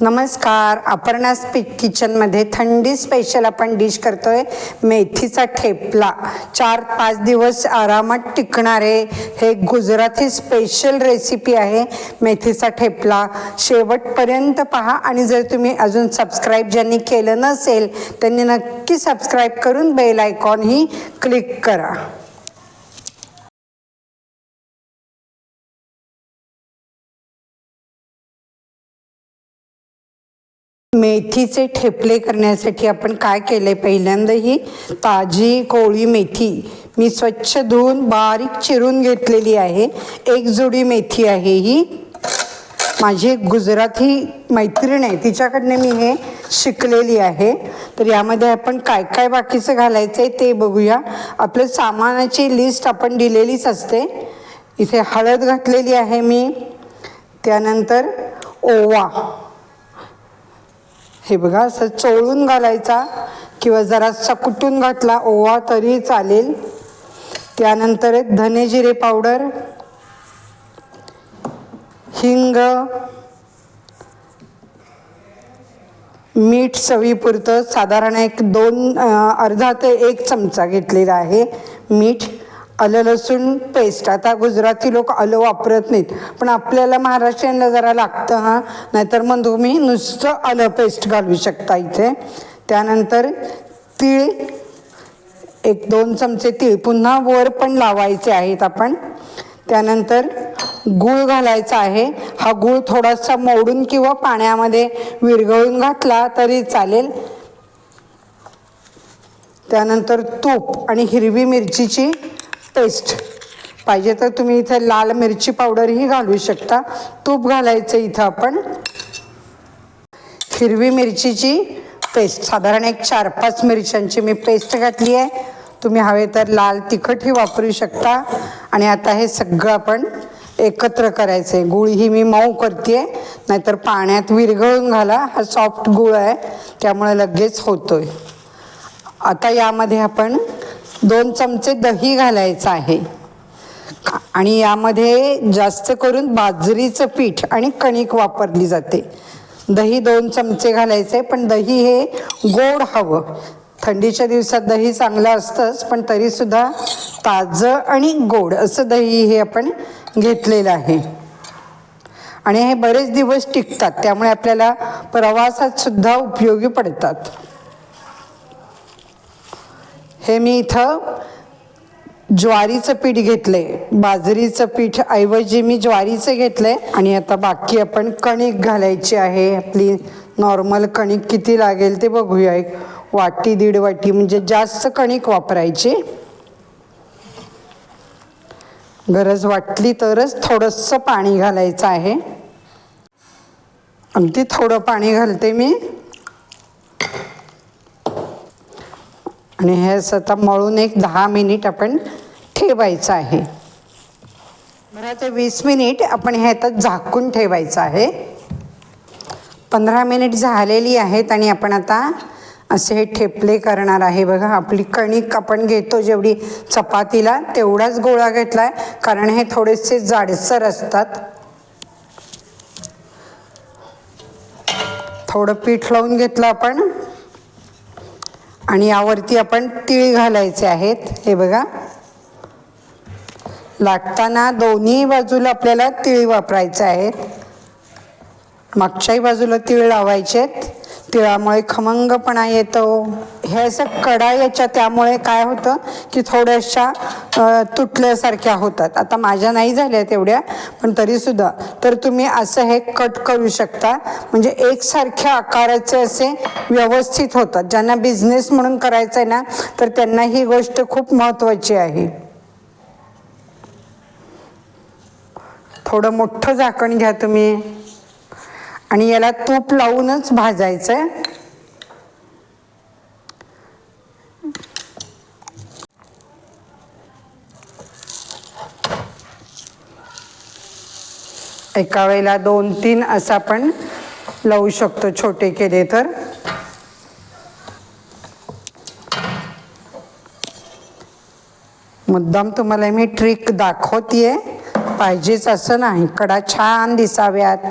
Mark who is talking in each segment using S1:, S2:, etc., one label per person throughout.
S1: नमस्कार. अपर्णा स्पीक किचनमध्ये थंडी स्पेशल आपण डिश करतोय. मेथीचा ठेपला. चार पाच दिवस आरामात टिकणारे हे गुजराती स्पेशल रेसिपी आहे मेथीचा ठेपला. शेवटपर्यंत पहा आणि जर तुम्ही अजून सबस्क्राईब ज्यांनी केलं नसेल त्यांनी नक्की सबस्क्राईब करून बेल आयकॉनही क्लिक करा. मेथीचे ठेपले करण्यासाठी आपण काय केले? पहिल्यांदा ही ताजी कोळी मेथी. मी स्वच्छ धुवून बारीक चिरून घेतलेली आहे. एक जोडी मेथी आहे ही. माझी एक गुजराती मैत्रीण आहे. तिच्याकडनं मी हे शिकलेली आहे. तर यामध्ये आपण काय काय बाकीचं घालायचं आहे ते बघूया. आपलं सामानाची लिस्ट आपण दिलेलीच असते. इथे हळद घातलेली आहे मी. त्यानंतर ओवा. हे बघा असं चोळून घालायचा किंवा जरासा कुटून घातला ओवा तरी चालेल. त्यानंतर धने जिरे पावडर हिंग मीठ चवीपुरतं साधारण एक दोन अर्धा ते एक चमचा घेतलेला आहे मीठ. आलं लसूण पेस्ट आता गुजराती लोक आलं वापरत नाहीत. पण आपल्याला महाराष्ट्रीयनला जरा लागतं हां. नाहीतर मग तुम्ही नुसतं आलं पेस्ट घालू शकता इथे. त्यानंतर तीळ एक दोन चमचे तीळ. पुन्हा वर पण लावायचे आहेत आपण. त्यानंतर गूळ घालायचा आहे. हा गूळ थोडासा मोडून किंवा पाण्यामध्ये विरघळून घातला तरी चालेल. त्यानंतर तूप आणि हिरवी मिरचीची पेस्ट पाहिजे तर तुम्ही इथे लाल मिरची पावडरही घालू शकता. तूप घालायचं इथं आपण. हिरवी मिरचीची पेस्ट साधारण एक चार पाच मिरच्यांची मी पेस्ट घातली आहे. तुम्ही हवे तर लाल तिखटही वापरू शकता. आणि आता हे सगळं आपण एकत्र करायचं आहे गुळ ही मी मऊ करते नाहीतर पाण्यात विरघळून घाला. हा सॉफ्ट गुळ आहे. त्यामुळे लगेच होतोय. आता यामध्ये आपण दोन चमचे दही घालायचं आहे. आणि यामध्ये जास्त करून बाजरीचं पीठ आणि कणिक वापरली जाते. दही दोन चमचे घालायचे पण दही हे गोड हवं. थंडीच्या दिवसात दही चांगलं असतंच पण तरीसुद्धा ताजं आणि गोड असं दही हे आपण घेतलेलं आहे. आणि हे बरेच दिवस टिकतात त्यामुळे आपल्याला प्रवासात सुद्धा उपयोगी पडतात. हे मी इथं ज्वारीचं पीठ घेतले बाजरीचं पीठ ऐवजी मी ज्वारीचं घेतले आणि आता बाकी आपण कणिक घालायची आहे. आपली नॉर्मल कणिक किती लागेल ते बघूया. एक वाटी दीड वाटी म्हणजे जास्त कणिक वापरायची. गरज वाटली तरच थोडंसं पाणी घालायचं आहे. अगदी थोडं पाणी घालते मी. आणि हे असं आता मळून एक दहा मिनिट आपण ठेवायचं आहे. पंधरा ते वीस मिनिट आपण हे आता झाकून ठेवायचं आहे. पंधरा मिनिट झालेली आहेत आणि आपण आता असे हे ठेपले करणार आहे. बघा आपली कणिक आपण घेतो जेवढी चपातीला तेवढाच गोळा घेतला आहे कारण हे थोडेसे जाडसर असतात. थोडं पीठ लावून घेतलं आपण. आणि यावरती आपण तीळ घालायचे आहेत. हे बघा. लाटताना दोन्ही बाजूला आपल्याला तीळ वापरायचे आहेत मागच्याही बाजूला तीळ लावायचे आहेत तिळामुळे खमंगपणा येतो. हे असं कडा याच्या त्यामुळे काय होतं की थोड्याशा तुटल्यासारख्या होतात. आता माझ्या नाही झाल्या तेवढ्या पण तरीसुद्धा. तर तुम्ही असं हे कट करू शकता. म्हणजे एकसारख्या आकाराचे असे व्यवस्थित होतात. ज्यांना बिझनेस म्हणून करायचं आहे ना तर त्यांना ही गोष्ट खूप महत्त्वाची आहे. थोडं मोठं झाकण घ्या तुम्ही. आणि याला तूप लावूनच भाजायचं आहे एका वेळेला दोन तीन असं आपण लावू शकतो छोटे केले तर. मुद्दाम तुम्हाला मी ट्रिक दाखवतीये. पाहिजेच असं नाही. कडा छान दिसाव्यात.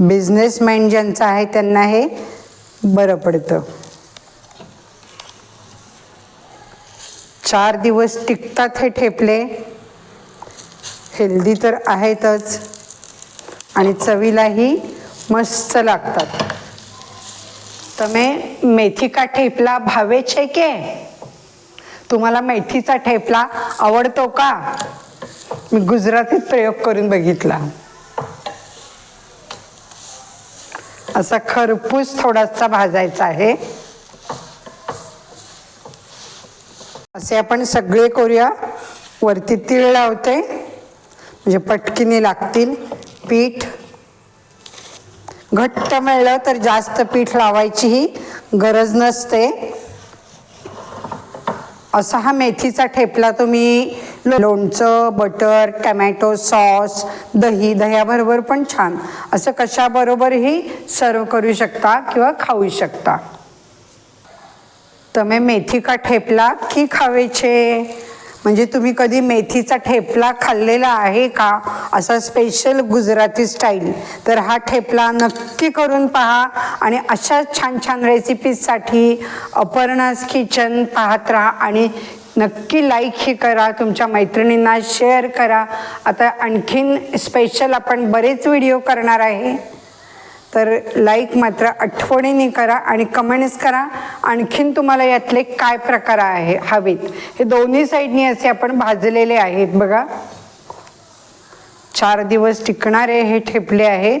S1: बिझनेस माइंड ज्यांचं आहे त्यांना हे बरं पडतं. चार दिवस टिकतात हे ठेपले. हेल्दी तर आहेतच. आणि चवीलाही मस्त लागतात. तमे मेथी का ठेपला भावेचे के? तुम्हाला मेथीचा ठेपला आवडतो का? मी गुजरातीत प्रयोग करून बघितला. असा खरपूस थोडासा भाजायचा आहे. असे आपण सगळे करूया वरती तीळ लावते. म्हणजे पटकीने लागतील पीठ. घट्ट मिळलं तर जास्त पीठ लावायचीही गरज नसते. असा हा मेथीचा ठेपला तुम्ही लोणचं बटर टमॅटो सॉस दही दह्याबरोबर पण छान. असं कशाबरोबरही सर्व करू शकता किंवा खाऊ शकता. तर मेथी का ठेपला की खावेचे? म्हणजे तुम्ही कधी मेथीचा ठेपला खाल्लेला आहे का? असा स्पेशल गुजराती स्टाईल तर हा ठेपला नक्की करून पहा आणि अशा छान छान रेसिपीजसाठी अपर्णास किचन पाहत राहा आणि नक्की लाईक हे करा तुमच्या मैत्रिणींना शेअर करा. आता आणखीन स्पेशल आपण बरेच व्हिडिओ करणार आहे. तर लाईक मात्र आठवणीने करा आणि कमेंट्स करा. आणखीन तुम्हाला यातले काय प्रकार आहे हवेत. हे दोन्ही साईडनी असे आपण भाजलेले आहेत बघा. चार दिवस टिकणारे हे ठेपले आहेत.